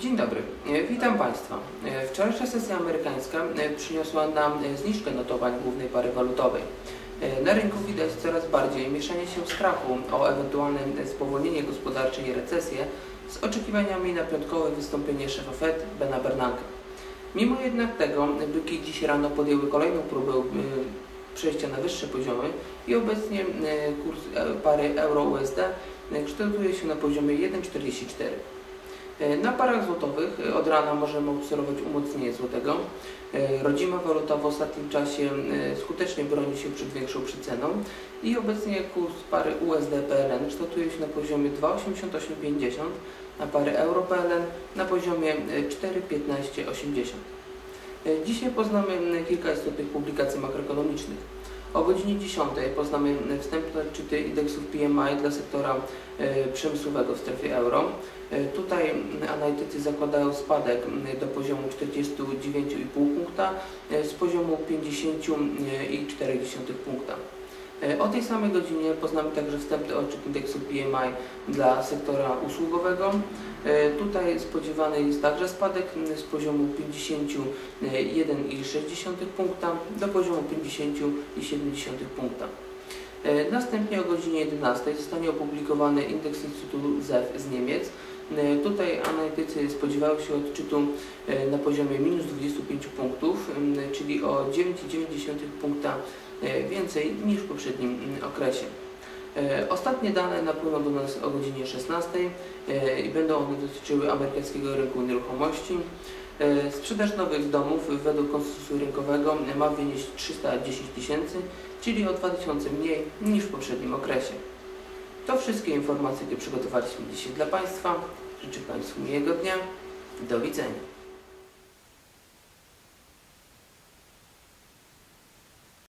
Dzień dobry, E, witam Państwa. E, Wczorajsza sesja amerykańska e, przyniosła nam zniżkę notowań głównej pary walutowej. Na rynku widać coraz bardziej mieszanie się strachu o ewentualne spowolnienie gospodarcze i recesję z oczekiwaniami na piątkowe wystąpienie szefa Fed Bena Bernanke. Mimo jednak tego byki dziś rano podjęły kolejną próbę przejścia na wyższe poziomy i obecnie kurs pary euro-USD kształtuje się na poziomie 1,44. E, Na parach złotowych e, od rana możemy obserwować umocnienie złotego. E, Rodzima waluta w ostatnim czasie skutecznie broni się przed większą przeceną i obecnie kurs pary USD-PLN kształtuje się na poziomie 2,8850, a pary euro-PLN na poziomie e, 4,1580. E, Dzisiaj poznamy kilka istotnych publikacji makroekonomicznych. O godzinie 10 poznamy wstępne odczyty indeksów PMI dla sektora przemysłowego w strefie euro. Tutaj analitycy zakładają spadek m, do poziomu 49,5 punkta e, z poziomu 50,4 punkta. E, O tej samej godzinie poznamy także wstępny odczyt indeksu PMI dla sektora usługowego. E, Tutaj spodziewany jest także spadek m, z poziomu 51,6 punkta do poziomu 50,7 punkta. E, Następnie o godzinie 11 zostanie opublikowany indeks Instytutu ZEW z Niemiec. E, Tutaj analitycy spodziewają się odczytu e, na poziomie minus 25 punktów, czyli o 9,9 punkta więcej niż w poprzednim okresie. Ostatnie dane napłyną do nas o godzinie 16 e, i będą one dotyczyły amerykańskiego rynku nieruchomości. E, Sprzedaż nowych domów według konsensusu rynkowego ma wynieść 310 tysięcy, czyli o 2000 mniej niż w poprzednim okresie. To wszystkie informacje, które przygotowaliśmy dzisiaj dla Państwa. Życzę Państwu miłego dnia. Do widzenia.